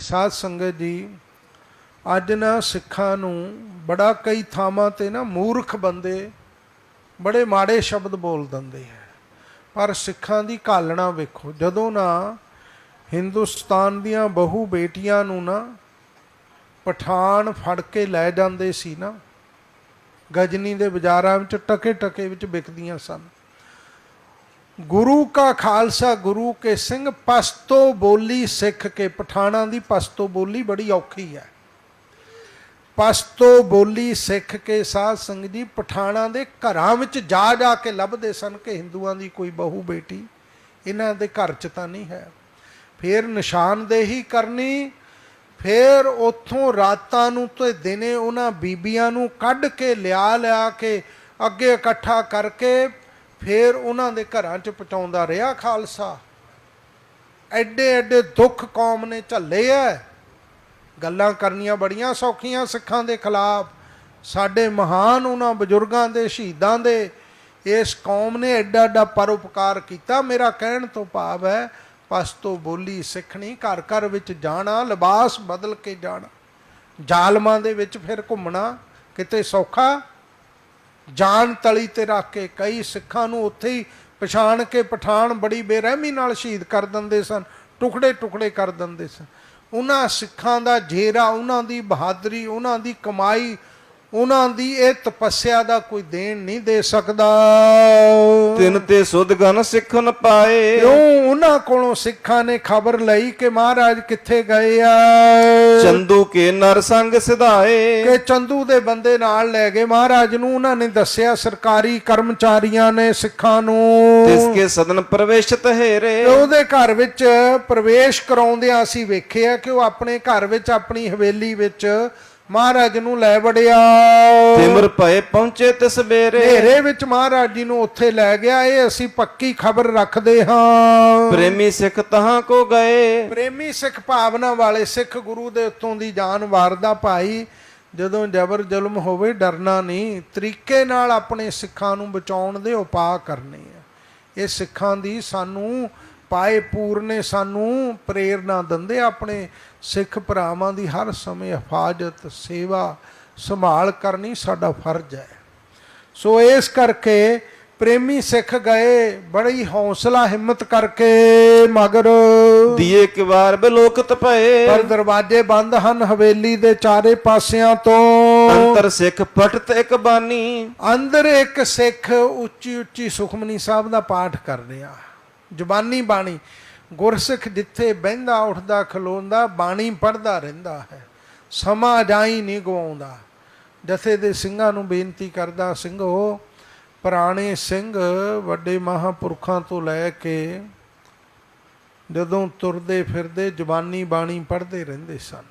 ਸਾਧ ਸੰਗਤ ਜੀ, ਅੱਜ ਨਾ ਸਿੱਖਾਂ ਨੂੰ ਬੜਾ ਕਈ ਥਾਵਾਂ ਤੇ ਨਾ ਮੂਰਖ ਬੰਦੇ ਬੜੇ ਮਾੜੇ ਸ਼ਬਦ ਬੋਲ ਦਿੰਦੇ ਆ। ਪਰ ਸਿੱਖਾਂ ਦੀ ਘਾਲਣਾ ਵੇਖੋ, ਜਦੋਂ ਨਾ ਹਿੰਦੁਸਤਾਨ ਦੀਆਂ ਬਹੂ ਬੇਟੀਆਂ ਨੂੰ ਨਾ ਪਠਾਨ ਫੜ ਕੇ ਲੈ ਜਾਂਦੇ ਸੀ ਨਾ, ਗਜਨੀ ਦੇ ਬਾਜ਼ਾਰਾਂ ਵਿੱਚ ਟਕੇ ਟਕੇ ਵਿੱਚ ਵਿਕਦੀਆਂ ਸਨ। ਗੁਰੂ ਕਾ ਖਾਲਸਾ, ਗੁਰੂ ਕੇ ਸਿੰਘ, ਪਸਤੋ ਬੋਲੀ ਸਿੱਖ ਕੇ। ਪਠਾਣਾ ਦੀ ਪਸਤੋ ਬੋਲੀ ਬੜੀ ਔਖੀ ਹੈ। ਪਸਤੋ ਬੋਲੀ ਸਿੱਖ ਕੇ ਸਾਧ ਸੰਗਤ ਜੀ ਪਠਾਣਾ ਦੇ ਘਰਾਂ ਵਿੱਚ ਜਾ ਜਾ ਕੇ ਲੱਭਦੇ ਸਨ ਕਿ ਹਿੰਦੂਆਂ ਦੀ ਕੋਈ ਬਹੂ ਬੇਟੀ ਇਹਨਾਂ ਦੇ ਘਰ 'ਚ ਤਾਂ ਨਹੀਂ ਹੈ। ਫਿਰ ਨਿਸ਼ਾਨਦੇਹੀ ਕਰਨੀ, ਫਿਰ ਉੱਥੋਂ ਰਾਤਾਂ ਨੂੰ ਤੇ ਦਿਨੇ ਉਹਨਾਂ ਬੀਬੀਆਂ ਨੂੰ ਕੱਢ ਕੇ ਲਿਆ ਲਿਆ ਕੇ ਅੱਗੇ ਇਕੱਠਾ ਕਰਕੇ ਫਿਰ ਉਹਨਾਂ ਦੇ ਘਰਾਂ 'ਚ ਪਹੁੰਚਾਉਂਦਾ ਰਿਹਾ ਖਾਲਸਾ। ਐਡੇ ਐਡੇ ਦੁੱਖ ਕੌਮ ਨੇ ਝੱਲੇ ਐ। ਗੱਲਾਂ ਕਰਨੀਆਂ ਬੜੀਆਂ ਸੌਖੀਆਂ ਸਿੱਖਾਂ ਦੇ ਖਿਲਾਫ। ਸਾਡੇ ਮਹਾਨ ਉਹਨਾਂ ਬਜ਼ੁਰਗਾਂ ਦੇ, ਸ਼ਹੀਦਾਂ ਦੇ, ਇਸ ਕੌਮ ਨੇ ਐਡਾ ਐਡਾ ਪਰਉਪਕਾਰ ਕੀਤਾ। ਮੇਰਾ ਕਹਿਣ ਤੋਂ ਭਾਵ ਹੈ ਪਸਤੋ ਬੋਲੀ ਸਿੱਖਣੀ ਘਰ ਘਰ ਵਿੱਚ ਜਾਣਾ, ਲਿਬਾਸ ਬਦਲ ਕੇ ਜਾਣਾ। ਜ਼ਾਲਮਾਂ ਦੇ ਵਿੱਚ ਫਿਰ ਘੁੰਮਣਾ ਕਿਤੇ ਸੌਖਾ ਜਾਨ ਤਲੀ ਤੇ ਰੱਖ ਕੇ ਕਈ ਸਿੱਖਾਂ ਨੂੰ ਉੱਥੇ ਹੀ ਪਛਾਣ ਕੇ ਪਠਾਨ ਬੜੀ ਬੇਰਹਿਮੀ ਨਾਲ ਸ਼ਹੀਦ ਕਰ ਦਿੰਦੇ ਸਨ, ਟੁਕੜੇ ਟੁਕੜੇ ਕਰ ਦਿੰਦੇ ਸਨ। ਉਹਨਾਂ ਸਿੱਖਾਂ ਦਾ ਜੇਰਾ, ਉਹਨਾਂ ਦੀ ਬਹਾਦਰੀ, ਉਹਨਾਂ ਦੀ ਕਮਾਈ, ਉਹਨਾਂ ਦੀ ਇਹ ਤਪੱਸਿਆ ਦਾ ਕੋਈ ਦੇਣ ਨਹੀਂ ਦੇ ਸਕਦਾ। ਤਿਨ ਤੇ ਸੁਧ ਗਨ ਸਿੱਖਣ ਪਾਏ। ਕਿਉਂ ਉਹਨਾਂ ਕੋਲੋਂ ਸਿੱਖਾਂ ਨੇ ਖਬਰ ਲਈ ਕਿ ਮਹਾਰਾਜ ਕਿੱਥੇ ਗਏ ਆ? ਚੰਦੂ ਕੇ ਨਰ ਸੰਗ ਸਿਧਾਏ। ਕਿ ਚੰਦੂ ਦੇ ਬੰਦੇ ਨਾਲ ਲੈ ਗਏ। ਮਹਾਰਾਜ ਨੂੰ ਉਹਨਾਂ ਨੇ ਦੱਸਿਆ ਸਰਕਾਰੀ ਕਰਮਚਾਰੀਆਂ ਨੇ ਸਿੱਖਾਂ ਨੂੰ। ਤਿਸ ਕੇ ਸਦਨ ਪ੍ਰਵੇਸ਼ਤ ਹੈਰੇ। ਉਹਦੇ ਘਰ ਵਿੱਚ ਪ੍ਰਵੇਸ਼ ਕਰਾਉਂਦਿਆਂ ਅਸੀਂ ਵੇਖਿਆ ਕਿ ਉਹ ਆਪਣੇ ਘਰ ਵਿੱਚ ਆਪਣੀ ਹਵੇਲੀ ਵਿੱਚ ਮਹਾਰਾਜ ਨੂੰ ਲੈ ਵੜਿਆ ਤਿਮਰ ਭਏ ਪਹੁੰਚੇ ਤਿਸ ਬੇਰੇ ਹਨੇਰੇ ਵਿੱਚ ਮਹਾਰਾਜ ਜੀ ਨੂੰ ਉੱਥੇ ਲੈ ਗਿਆ ਇਹ ਅਸੀਂ ਪੱਕੀ ਖਬਰ ਰੱਖਦੇ ਹਾਂ। ਪ੍ਰੇਮੀ ਸਿੱਖ ਤਹਾਂ ਕੋ ਗਏ। ਪ੍ਰੇਮੀ ਸਿੱਖ ਭਾਵਨਾ ਵਾਲੇ ਸਿੱਖ ਗੁਰੂ ਦੇ ਉੱਤੋਂ ਦੀ ਜਾਨ ਵਾਰਦਾ ਭਾਈ ਜਦੋਂ ਜ਼ਬਰ ਜ਼ੁਲਮ ਹੋਵੇ ਡਰਨਾ ਨਹੀਂ। ਤਰੀਕੇ ਨਾਲ ਆਪਣੇ ਸਿੱਖਾਂ ਨੂੰ ਬਚਾਉਣ ਦੇ ਉਪਾਅ ਕਰਨੇ ਆ। ਇਹ ਸਿੱਖਾਂ ਦੀ ਸਾਨੂੰ ਪਾਏ ਪੂਰ ਨੇ ਸਾਨੂੰ ਪ੍ਰੇਰਣਾ ਦਿੰਦੇ ਆਪਣੇ ਸਿੱਖ ਭਰਾਵਾਂ ਦੀ ਹਰ ਸਮੇਂ ਹਿਫਾਜ਼ਤ ਸੇਵਾ ਸੰਭਾਲ ਕਰਨੀ ਸਾਡਾ ਫਰਜ਼ ਹੈ। ਸੋ ਇਸ ਕਰਕੇ ਪ੍ਰੇਮੀ ਸਿੱਖ ਗਏ ਬੜੀ ਹੌਸਲਾ ਹਿੰਮਤ ਕਰਕੇ ਮਗਰ। ਦੀਏ ਕਿ ਵਾਰ ਬਲੋਕਤ ਭਏ ਪਰ ਦਰਵਾਜ਼ੇ ਬੰਦ ਹਨ ਹਵੇਲੀ ਦੇ ਚਾਰੇ ਪਾਸਿਆਂ ਤੋਂ। ਅੰਤਰ ਸਿੱਖ ਪਟਤ ਇੱਕ ਬਾਨੀ। ਅੰਦਰ ਇੱਕ ਸਿੱਖ ਉੱਚੀ ਉੱਚੀ ਸੁਖਮਨੀ ਸਾਹਿਬ ਦਾ ਪਾਠ ਕਰ ਰਿਹਾ। ਜ਼ੁਬਾਨੀ ਬਾਣੀ, ਗੁਰਸਿੱਖ ਜਿੱਥੇ ਬਹਿੰਦਾ, ਉੱਠਦਾ, ਖਲੋਂਦਾ, ਬਾਣੀ ਪੜਦਾ ਰਹਿੰਦਾ ਹੈ। ਸਮਾਂ ਜਾਈ ਨਹੀਂ ਗਵਾਉਂਦਾ। ਜਥੇ ਦੇ ਸਿੰਘਾਂ ਨੂੰ ਬੇਨਤੀ ਕਰਦਾ, ਸਿੰਘੋ, ਪੁਰਾਣੇ ਸਿੰਘ ਵੱਡੇ ਮਹਾਪੁਰਖਾਂ ਤੋਂ ਲੈ ਕੇ ਜਦੋਂ ਤੁਰਦੇ ਫਿਰਦੇ ਜ਼ੁਬਾਨੀ ਬਾਣੀ ਪੜ੍ਹਦੇ ਰਹਿੰਦੇ ਸਨ।